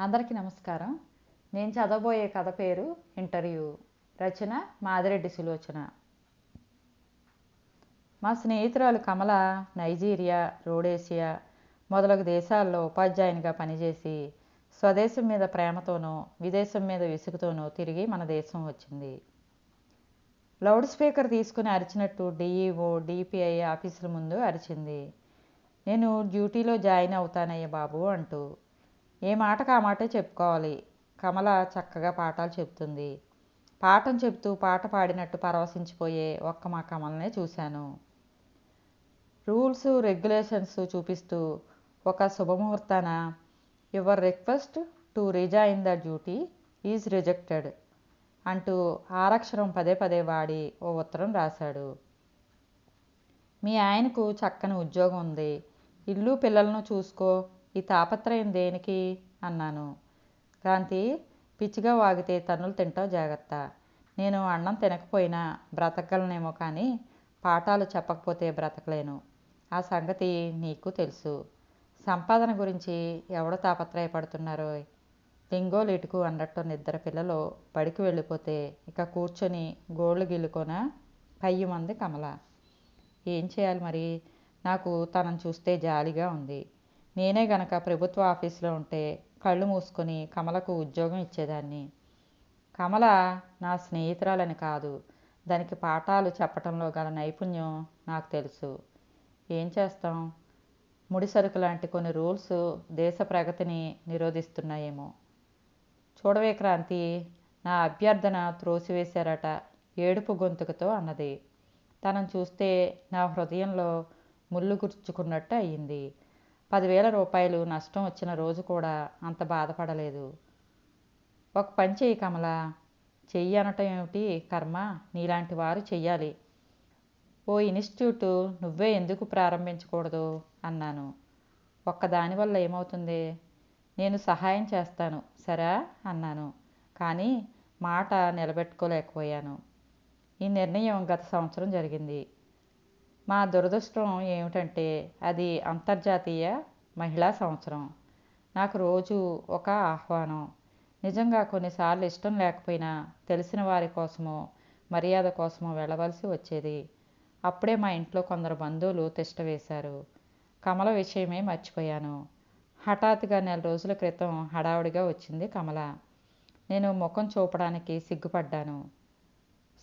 అందరికీ నమస్కారం. నేను చదవబోయే కథ పేరు ఇంటర్వ్యూ. రచన మాదిరెడ్డి సులోచన. మా స్నేహితురాలు కమల నైజీరియా రోడేసియా మొదలగు దేశాల్లో ఉపాధ్యాయునిగా పనిచేసి స్వదేశం మీద ప్రేమతోనూ విదేశం మీద విసుగుతోనూ తిరిగి మన దేశం వచ్చింది. లౌడ్ స్పీకర్ తీసుకుని అరిచినట్టు డిఈఓ డిపిఐ ఆఫీసుల ముందు అరిచింది. నేను డ్యూటీలో జాయిన్ అవుతానయ్య బాబు అంటూ ఏ మాటకు ఆ మాటే చెప్పుకోవాలి. కమల చక్కగా పాఠాలు చెప్తుంది. పాఠం చెప్తూ పాట పాడినట్టు పరవశించిపోయే ఒక్క మా కమలనే చూశాను. రూల్స్ రెగ్యులేషన్స్ చూపిస్తూ ఒక శుభముహూర్తాన your request to resign the duty is rejected అంటూ ఆరక్షరం పదే పదే వాడి ఓ ఉత్తరం రాశాడు. మీ ఆయనకు చక్కని ఉద్యోగం ఉంది. ఇల్లు పిల్లలను చూసుకో ఈ తాపత్రయం దేనికి? అన్నాను. కాంతి పిచ్చిగా వాగితే తన్నులు తింటావు జాగ్రత్త. నేను అన్నం తినకపోయినా బ్రతకగలనేమో కానీ పాఠాలు చెప్పకపోతే బ్రతకలేను. ఆ సంగతి నీకు తెలుసు. సంపాదన గురించి ఎవడు తాపత్రయపడుతున్నారో లింగో లిటుకు అన్నట్టు నిద్ర పిల్లలు బడికి వెళ్ళిపోతే ఇక కూర్చొని గోళ్ళు గిల్లుకొన కయ్యి మంది కమల. ఏం చేయాలి మరి? నాకు తనను చూస్తే జాలిగా ఉంది. నేనే గనక ప్రభుత్వ ఆఫీసులో ఉంటే కళ్ళు మూసుకొని కమలకు ఉద్యోగం ఇచ్చేదాన్ని. కమల నా స్నేహితురాలని కాదు. దానికి పాఠాలు చెప్పటంలో గల నైపుణ్యం నాకు తెలుసు. ఏం చేస్తాం? ముడిసరుకు లాంటి కొన్ని రూల్స్ దేశ ప్రగతిని నిరోధిస్తున్నాయేమో. చూడవే క్రాంతి నా అభ్యర్థన త్రోసివేశారట ఏడుపు గొంతుకతో అన్నది. తనను చూస్తే నా హృదయంలో ముళ్ళు గుర్చుకున్నట్టు అయ్యింది పదివేల రూపాయలు నష్టం వచ్చిన రోజు కూడా అంత బాధపడలేదు. ఒక పని చెయ్యి కమల. చెయ్యి అనటం ఏమిటి? కర్మ. నీలాంటి వారు చెయ్యాలి. ఓ ఇన్స్టిట్యూట్ నువ్వే ఎందుకు ప్రారంభించకూడదు? అన్నాను. ఒక్కదాని వల్ల ఏమవుతుంది? నేను సహాయం చేస్తాను సరే? అన్నాను. కానీ మాట నిలబెట్టుకోలేకపోయాను. ఈ నిర్ణయం గత సంవత్సరం జరిగింది. మా దురదృష్టం ఏమిటంటే అది అంతర్జాతీయ మహిళా సంవత్సరం. నాకు రోజు ఒక ఆహ్వానం. నిజంగా కొన్నిసార్లు ఇష్టం లేకపోయినా తెలిసిన వారి కోసమో మర్యాద కోసమో వెళ్ళవలసి వచ్చేది. అప్పుడే మా ఇంట్లో కొందరు బంధువులు తిష్ట వేశారు. కమల విషయమే మర్చిపోయాను. హఠాత్తుగా నెల రోజుల క్రితం హడావుడిగా వచ్చింది కమల. నేను ముఖం చూపడానికి సిగ్గుపడ్డాను.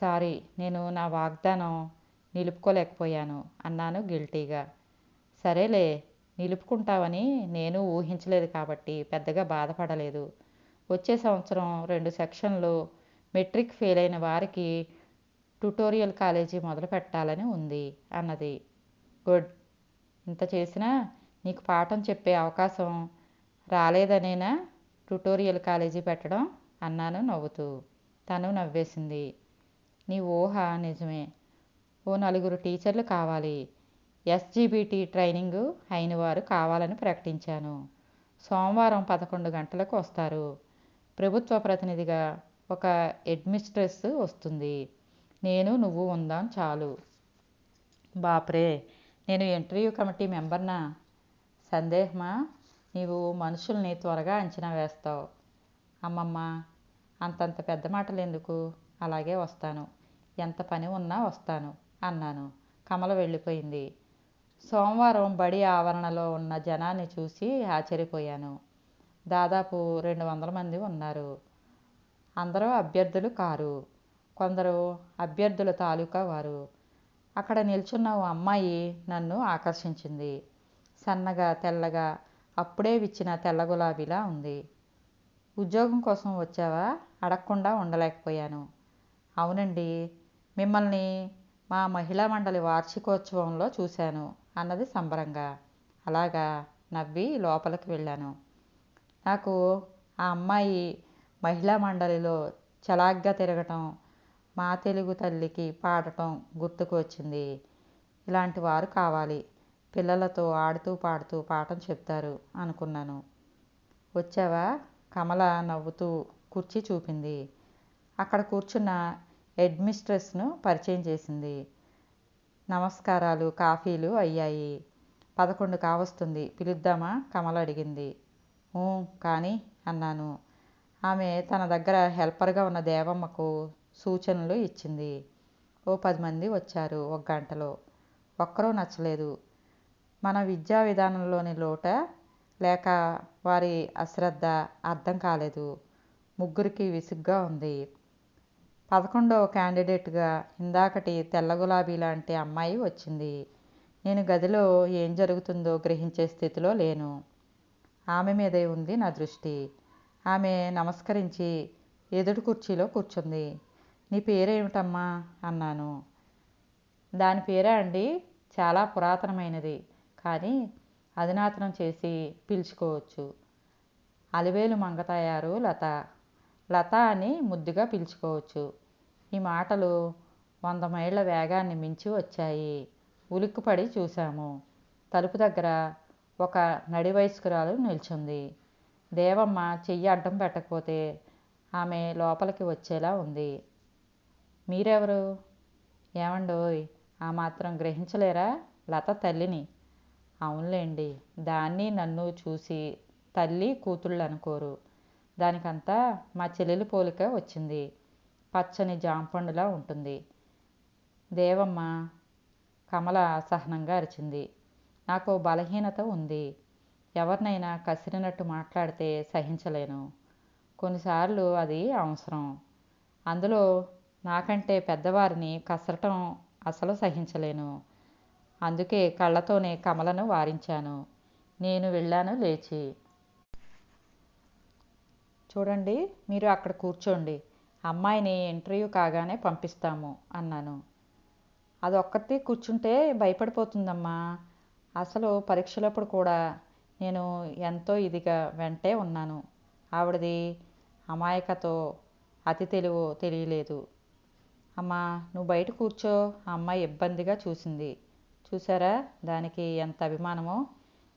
సారీ నేను నా వాగ్దానం నిలుపుకోలేకపోయాను అన్నాను గిల్టీగా. సరేలే నిలుపుకుంటావని నేను ఊహించలేదు కాబట్టి పెద్దగా బాధపడలేదు. వచ్చే సంవత్సరం రెండు సెక్షన్లు మెట్రిక్ ఫెయిల్ అయిన వారికి ట్యుటోరియల్ కాలేజీ మొదలు పెట్టాలని ఉంది అన్నది. గుడ్. ఇంత చేసినా నీకు పాఠం చెప్పే అవకాశం రాలేదనేనా? ట్యుటోరియల్ కాలేజీ పెట్టడం? అన్నాను నవ్వుతూ. తను నవ్వేసింది. నీ ఊహ నిజమే. ఓ నలుగురు టీచర్లు కావాలి. ఎస్జీబీటీ ట్రైనింగ్ అయిన వారు కావాలని ప్రకటించాను. సోమవారం పదకొండు గంటలకు వస్తారు. ప్రభుత్వ ప్రతినిధిగా ఒక హెడ్మిస్ట్రెస్ వస్తుంది. నేను నువ్వు ఉందాం చాలు. బాప్రే నేను ఇంటర్వ్యూ కమిటీ మెంబర్నా? సందేహమా? నీవు మనుషుల్ని త్వరగా అంచనా వేస్తావు. అమ్మమ్మ అంతంత పెద్ద మాటలు ఎందుకు అలాగే వస్తాను. ఎంత పని ఉన్నా వస్తాను. అన్నాను. కమల వెళ్ళిపోయింది. సోమవారం బడి ఆవరణలో ఉన్న జనాన్ని చూసి ఆశ్చర్యపోయాను. దాదాపు రెండు వందల మంది ఉన్నారు. అందరూ అభ్యర్థులు కారు. కొందరు అభ్యర్థుల తాలూకా వారు. అక్కడ నిల్చున్న ఓ అమ్మాయి నన్ను ఆకర్షించింది. సన్నగా తెల్లగా అప్పుడే విచ్చిన తెల్ల గులాబీలా ఉంది. ఉద్యోగం కోసం వచ్చావా? అడగకుండా ఉండలేకపోయాను. అవునండి. మిమ్మల్ని మా మహిళా మండలి వార్షికోత్సవంలో చూశాను అన్నది సంబరంగా. అలాగా నవ్వి లోపలికి వెళ్ళాను. నాకు ఆ అమ్మాయి మహిళా మండలిలో చలాగ్గా తిరగటం మా తెలుగు తల్లికి పాడటం గుర్తుకు వచ్చింది. ఇలాంటి వారు కావాలి. పిల్లలతో ఆడుతూ పాడుతూ పాఠం చెప్తారు అనుకున్నాను. వచ్చావా? కమల నవ్వుతూ కుర్చీ చూపింది. అక్కడ కూర్చున్న హెడ్మిస్ట్రెస్ను పరిచయం చేసింది. నమస్కారాలు కాఫీలు అయ్యాయి. పదకొండు కావస్తుంది. పిలుద్దామా? కమల అడిగింది. ఊ కానీ అన్నాను. ఆమె తన దగ్గర హెల్పర్గా ఉన్న దేవమ్మకు సూచనలు ఇచ్చింది. ఓ పది మంది వచ్చారు ఒక గంటలో. ఒక్కరూ నచ్చలేదు. మన విద్యా విధానంలోని లోట లేక వారి అశ్రద్ధ అర్థం కాలేదు. ముగ్గురికి విసుగ్గా ఉంది. పదకొండవ క్యాండిడేట్గా ఇందాకటి తెల్ల గులాబీ లాంటి అమ్మాయి వచ్చింది. నేను గదిలో ఏం జరుగుతుందో గ్రహించే స్థితిలో లేను. ఆమె మీదే ఉంది నా దృష్టి. ఆమె నమస్కరించి ఎదుటి కుర్చీలో కూర్చుంది. నీ పేరేమిటమ్మా? అన్నాను. దాని పేరే అండి చాలా పురాతనమైనది. కానీ అధునాతనం చేసి పిలుచుకోవచ్చు. అలివేలు మంగతాయారు లత. లత అని ముద్దుగా పిలుచుకోవచ్చు. ఈ మాటలు వంద మైళ్ళ వేగాన్ని మించి వచ్చాయి. ఉలిక్కుపడి చూశాము. తలుపు దగ్గర ఒక నడి వయస్కురాలు నిల్చుంది. దేవమ్మ చెయ్యి అడ్డం పెట్టకపోతే ఆమె లోపలికి వచ్చేలా ఉంది. మీరెవరు? ఏమండోయ్ ఆ మాత్రం గ్రహించలేరా? లత తల్లిని. అవునులేండి దాన్ని నన్ను చూసి తల్లి కూతుళ్ళు అనుకోరు దానికంతా మా చెల్లెలి పోలిక వచ్చింది. పచ్చని జాంపండులా ఉంటుంది. దేవమ్మ కమల అసహనంగా అరిచింది. నాకు బలహీనత ఉంది. ఎవరినైనా కసిరినట్టు మాట్లాడితే సహించలేను. కొన్నిసార్లు అది అవసరం. అందులో నాకంటే పెద్దవారిని కసరటం అసలు సహించలేను. అందుకే కళ్ళతోనే కమలను వారించాను. నేను వెళ్ళాను లేచి. చూడండి మీరు అక్కడ కూర్చోండి. అమ్మాయిని ఇంటర్వ్యూ కాగానే పంపిస్తాము అన్నాను. అది ఒక్కతే కూర్చుంటే భయపడిపోతుందమ్మా. అసలు పరీక్షలప్పుడు కూడా నేను ఎంతో ఇదిగా వెంటే ఉన్నాను. ఆవిడది అమాయకతో అతి తెలివో తెలియలేదు. అమ్మా నువ్వు బయట కూర్చో. ఆ అమ్మాయి ఇబ్బందిగా చూసింది. చూసారా దానికి ఎంత అభిమానమో?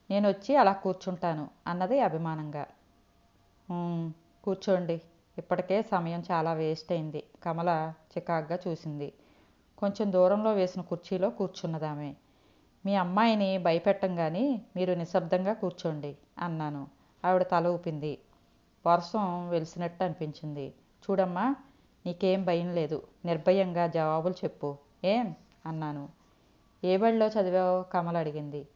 నేను వచ్చి అలా కూర్చుంటాను అన్నది అభిమానంగా. కూర్చోండి. ఇప్పటికే సమయం చాలా వేస్ట్ అయింది. కమల చికాగ్గా చూసింది. కొంచెం దూరంలో వేసిన కుర్చీలో కూర్చున్నదామె. మీ అమ్మాయిని భయపెట్టంగాని మీరు నిశ్శబ్దంగా కూర్చోండి అన్నాను. ఆవిడ తల ఊపింది. వర్షం వెలిసినట్టు అనిపించింది. చూడమ్మా నీకేం భయం లేదు. నిర్భయంగా జవాబులు చెప్పు. ఏం? అన్నాను. ఏ బడిలో చదివావు? కమల అడిగింది.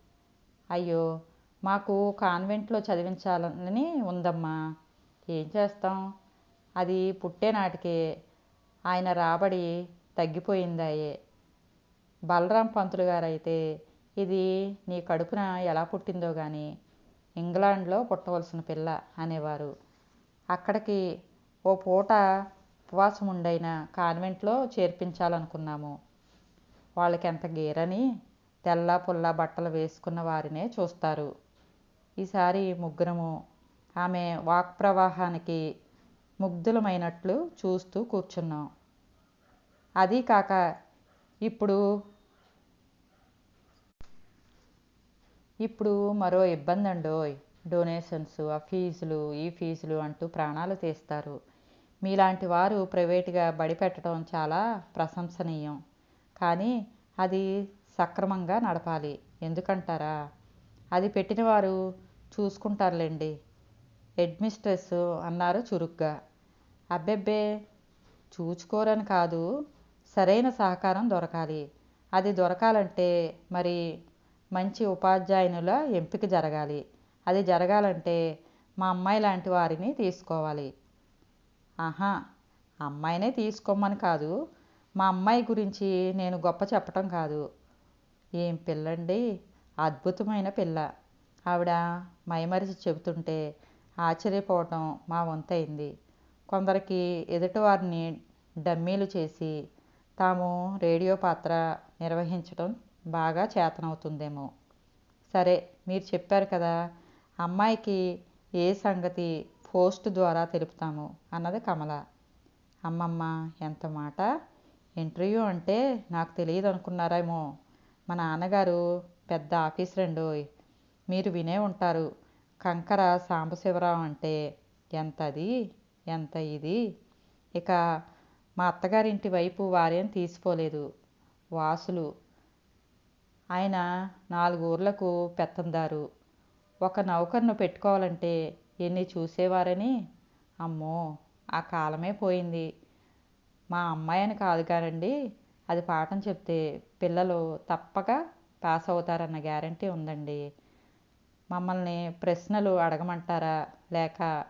అయ్యో మాకు కాన్వెంట్లో చదివించాలని ఉందమ్మా. ఏం చేస్తాం? అది పుట్టే నాటికే ఆయన రాబడి తగ్గిపోయిందాయే. బలరాం పంతులు గారైతే ఇది నీ కడుపున ఎలా పుట్టిందో కానీ ఇంగ్లాండ్లో పుట్టవలసిన పిల్ల అనేవారు. అక్కడికి ఓ పూట ఉపవాసం ఉండైన కాన్వెంట్లో చేర్పించాలనుకున్నాము. వాళ్ళకి ఎంత గేరని తెల్ల పుల్ల బట్టలు వేసుకున్న వారినే చూస్తారు. ఈసారి ముగ్గురము ఆమె వాక్ ప్రవాహానికి ముగ్ధులమైనట్లు చూస్తూ కూర్చున్నాం. అదీ కాక ఇప్పుడు ఇప్పుడు మరో ఇబ్బంది అండోయ్ డొనేషన్స్ ఆ ఫీజులు ఈ ఫీజులు అంటూ ప్రాణాలు తీస్తారు. మీలాంటి వారు ప్రైవేటుగా బడి పెట్టడం చాలా ప్రశంసనీయం. కానీ అది సక్రమంగా నడపాలి. ఎందుకంటారా? అది పెట్టిన వారు చూసుకుంటారులేండి. హెడ్మిస్ట్రెస్ అన్నారు చురుగ్గా. అబ్బెబ్బే చూచుకోరని కాదు సరైన సహకారం దొరకాలి. అది దొరకాలంటే మరి మంచి ఉపాధ్యాయునుల ఎంపిక జరగాలి. అది జరగాలంటే మా అమ్మాయి లాంటి వారిని తీసుకోవాలి. ఆహా అమ్మాయినే తీసుకోమని కాదు మా అమ్మాయి గురించి నేను గొప్ప చెప్పటం కాదు. ఏం పిల్లండి? అద్భుతమైన పిల్ల. ఆవిడ మైమరిచి చెబుతుంటే ఆశ్చర్యపోవటం మా వంతైంది కొందరికి ఎదుటివారిని డమ్మీలు చేసి తాము రేడియో పాత్ర నిర్వహించడం బాగా చేతనవుతుందేమో. సరే మీరు చెప్పారు కదా అమ్మాయికి ఏ సంగతి పోస్ట్ ద్వారా తెలుపుతాము అన్నది కమల. అమ్మమ్మ ఎంత మాట? ఇంటర్వ్యూ అంటే నాకు తెలియదు అనుకున్నారేమో మా నాన్నగారు పెద్ద ఆఫీసర్ అండోయ్ మీరు వినే ఉంటారు. కంకర సాంబశివరావు అంటే ఎంత అది ఎంత ఇది? ఇక మా అత్తగారింటి వైపు వారేం తీసుకోలేదు. వాసులు. ఆయన నాలుగు ఊర్లకు పెత్తందారు. ఒక నౌకర్ను పెట్టుకోవాలంటే ఎన్ని చూసేవారని? అమ్మో ఆ కాలమే పోయింది. మా అమ్మాయి అని కాదు కానండి అది పాఠం చెప్తే పిల్లలు తప్పక పాస్ అవుతారన్న గ్యారంటీ ఉందండి. మమ్మల్ని ప్రశ్నలు అడగమంటారా? లేక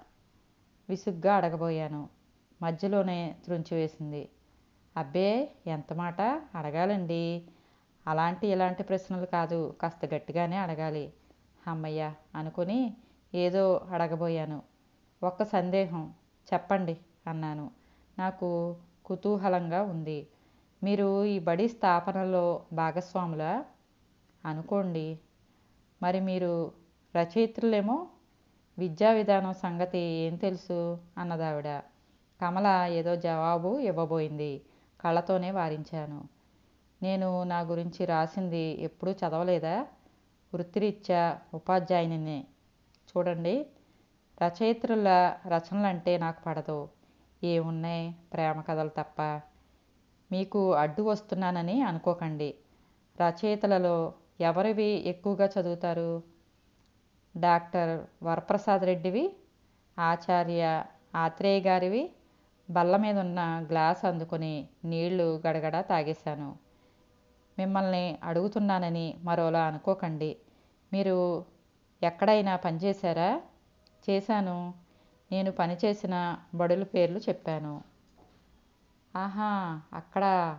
విసుగ్గా అడగబోయాను. మధ్యలోనే త్రుంచివేసింది అబ్బే ఎంత మాట అడగాలండి? అలాంటి ఇలాంటి ప్రశ్నలు కాదు. కాస్త గట్టిగానే అడగాలి. అమ్మయ్య అనుకుని ఏదో అడగబోయాను. ఒక్క సందేహం. చెప్పండి అన్నాను. నాకు కుతూహలంగా ఉంది. మీరు ఈ బడి స్థాపనలో భాగస్వాములా? అనుకోండి. మరి మీరు రచయిత్రులేమో విద్యా విధానం సంగతి ఏం తెలుసు అన్నదావిడ. కమల ఏదో జవాబు ఇవ్వబోయింది. కళ్ళతోనే వారించాను. నేను నా గురించి రాసింది ఎప్పుడూ చదవలేదా? వృత్తిరీత్యా ఉపాధ్యాయునినే. చూడండి రచయిత్రుల రచనలంటే నాకు పడదు. ఏమున్నాయి ప్రేమ కథలు తప్ప? మీకు అడ్డు వస్తున్నానని అనుకోకండి. రచయితలలో ఎవరివి ఎక్కువగా చదువుతారు? డాక్టర్ వరప్రసాద్ రెడ్డివి ఆచార్య ఆత్రేయ గారివి బల్ల మీద ఉన్న గ్లాస్ అందుకొని నీళ్ళు గడగడ తాగేశాను. మిమ్మల్ని అడుగుతున్నానని మరోలా అనుకోకండి. మీరు ఎక్కడైనా పనిచేశారా చేశాను. నేను పనిచేసిన బడుల పేర్లు చెప్పాను. ఆహా అక్కడ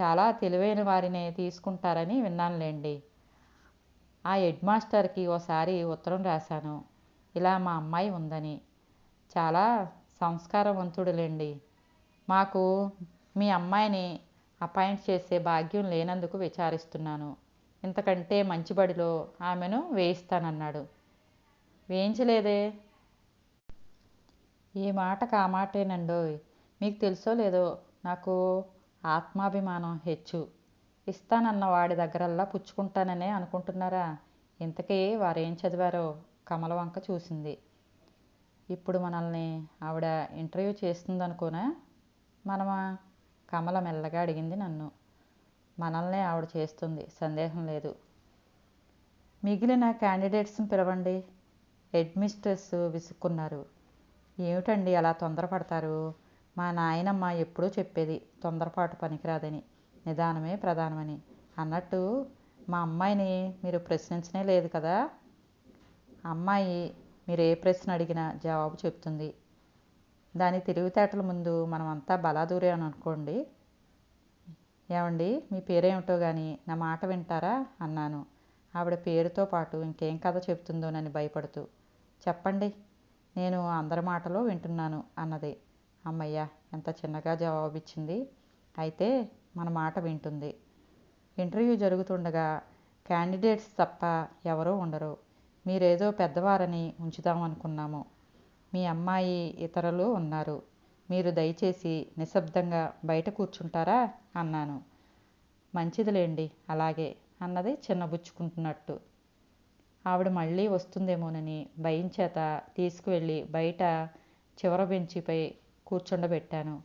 చాలా తెలివైన వారిని తీసుకుంటారని విన్నానులేండి. ఆ హెడ్ మాస్టర్కి ఓసారి ఉత్తరం రాశాను. ఇలా మా అమ్మాయి ఉందని. చాలా సంస్కారవంతుడులేండి. మాకు మీ అమ్మాయిని అపాయింట్ చేసే భాగ్యం లేనందుకు విచారిస్తున్నాను. ఇంతకంటే మంచి బడిలో ఆమెను వేయిస్తానన్నాడు. వేయించలేదే? ఈ మాట కామాటేనండోయ్ మీకు తెలుసో లేదో నాకు ఆత్మాభిమానం హెచ్చు. ఇస్తానన్న వాడి దగ్గరల్లా పుచ్చుకుంటాననే అనుకుంటున్నారా? ఇంతకీ వారేం చదివారో కమల వంక చూసింది. ఇప్పుడు మనల్ని ఆవిడ ఇంటర్వ్యూ చేస్తుందనుకోనా? మనమా? కమల మెల్లగా అడిగింది నన్ను. మనల్నే ఆవిడ చేస్తుంది సందేహం లేదు. మిగిలిన క్యాండిడేట్స్ని పిలవండి. హెడ్మిస్ట్రెస్ విసుక్కున్నారు. ఏమిటండి అలా తొందరపడతారు? మా నాయనమ్మ ఎప్పుడూ చెప్పేది తొందరపాటు పనికిరాదని. నిదానమే ప్రధానమని. అన్నట్టు మా అమ్మాయిని మీరు ప్రశ్నించనే లేదు కదా? అమ్మాయి మీరు ఏ ప్రశ్న అడిగినా జవాబు చెప్తుంది. దాని తెలివితేటల ముందు మనమంతా బలాదూరే అని అనుకోండి. ఏమండి మీ పేరేమిటో కానీ నా మాట వింటారా? అన్నాను. ఆవిడ పేరుతో పాటు ఇంకేం కథ చెప్తుందోనని భయపడుతూ చెప్పండి నేను అందరి మాటలో వింటున్నాను అన్నది. అమ్మయ్య ఎంత చిన్నగా జవాబిచ్చింది. అయితే మన మాట వింటుంది. ఇంటర్వ్యూ జరుగుతుండగా క్యాండిడేట్స్ తప్ప ఎవరూ ఉండరు. మీరేదో పెద్దవారని ఉంచుదాం అనుకున్నాము మీ అమ్మాయి ఇతరులు ఉన్నారు. మీరు దయచేసి నిశ్శబ్దంగా బయట కూర్చుంటారా? అన్నాను. మంచిదిలేండి అలాగే అన్నది చిన్నబుచ్చుకుంటున్నట్టు. ఆవిడ మళ్ళీ వస్తుందేమోనని భయం చేత తీసుకువెళ్ళి బయట చివర బెంచిపై కూర్చుండబెట్టాను.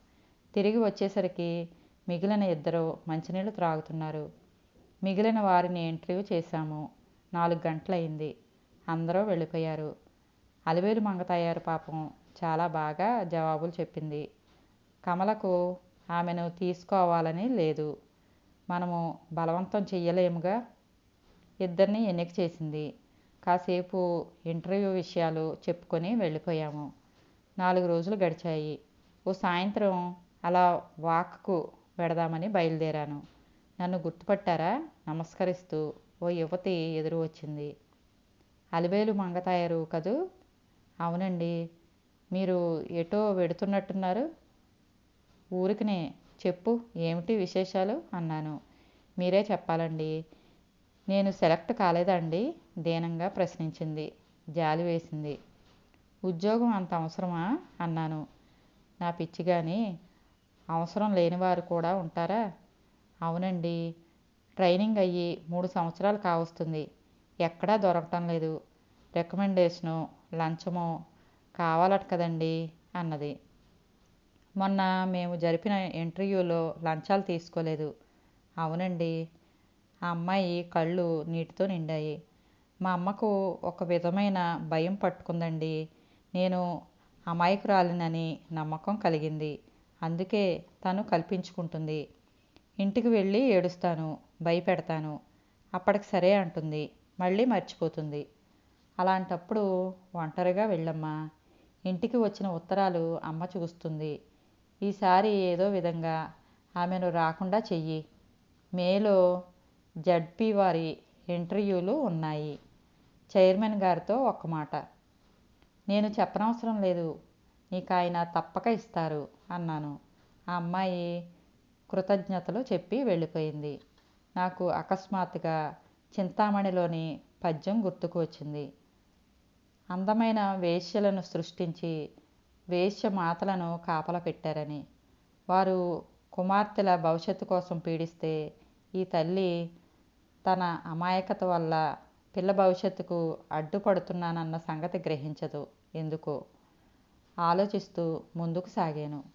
తిరిగి వచ్చేసరికి మిగిలిన ఇద్దరు మంచినీళ్ళు త్రాగుతున్నారు. మిగిలిన వారిని ఇంటర్వ్యూ చేశాము. నాలుగు గంటలయింది అందరూ వెళ్ళిపోయారు. అలివేలు మంగతయ్యారు పాపం చాలా బాగా జవాబులు చెప్పింది. కమలకు ఆమెను తీసుకోవాలని లేదు. మనము బలవంతం చెయ్యలేముగా? ఇద్దరిని ఎన్నిక చేసింది. కాసేపు ఇంటర్వ్యూ విషయాలు చెప్పుకొని వెళ్ళిపోయాము. నాలుగు రోజులు గడిచాయి. ఓ సాయంత్రం అలా వాక్కు వెడదామని బయలుదేరాను. నన్ను గుర్తుపట్టారా? నమస్కరిస్తూ ఓ యువతి ఎదురు వచ్చింది. అలివేలు మంగతాయారు కదూ? అవునండి. మీరు ఎటో వెడుతున్నట్టున్నారు? ఊరికినే చెప్పు ఏమిటి విశేషాలు? అన్నాను. మీరే చెప్పాలండి. నేను సెలెక్ట్ కాలేదండి దీనంగా ప్రశ్నించింది. జాలి వేసింది. ఉద్యోగం అంత అవసరమా? అన్నాను. నా పిచ్చి కానీ అవసరం లేనివారు కూడా ఉంటారా? అవునండి. ట్రైనింగ్ అయ్యి మూడు సంవత్సరాలు కావస్తుంది. ఎక్కడా దొరకటం లేదు. రికమెండేషను లంచము కావాలట కదండి అన్నది. మొన్న మేము జరిపిన ఇంటర్వ్యూలో లంచాలు తీసుకోలేదు. అవునండి. ఆ అమ్మాయి కళ్ళు నీటితో నిండాయి. మా అమ్మకు ఒక విధమైన భయం పట్టుకుందండి. నేను అమాయకురాలినని నమ్మకం కలిగింది. అందుకే తను కల్పించుకుంటుంది. ఇంటికి వెళ్ళి ఏడుస్తాను భయపెడతాను. అప్పటికి సరే అంటుంది మళ్ళీ మర్చిపోతుంది. అలాంటప్పుడు ఒంటరిగా వెళ్ళమ్మా. ఇంటికి వచ్చిన ఉత్తరాలు అమ్మ చూస్తుంది. ఈసారి ఏదో విధంగా ఆమెను రాకుండా చెయ్యి. మేలో జడ్పీ వారి ఇంటర్వ్యూలు ఉన్నాయి. చైర్మన్ గారితో ఒక్క మాట. నేను చెప్పనవసరం లేదు. నీకు ఆయన తప్పక ఇస్తారు. అన్నాను. ఆ అమ్మాయి కృతజ్ఞతలు చెప్పి వెళ్ళిపోయింది. నాకు అకస్మాత్తుగా చింతామణిలోని పద్యం గుర్తుకు వచ్చింది. అందమైన వేశ్యలను సృష్టించి వేశ్య మాతలను కాపల పెట్టారని. వారు కుమార్తెల భవిష్యత్తు కోసం పీడిస్తే ఈ తల్లి తన అమాయకత వల్ల పిల్ల భవిష్యత్తుకు అడ్డుపడుతున్నానన్న సంగతి గ్రహించదు. ఎందుకో? ఆలోచిస్తూ ముందుకు సాగాను.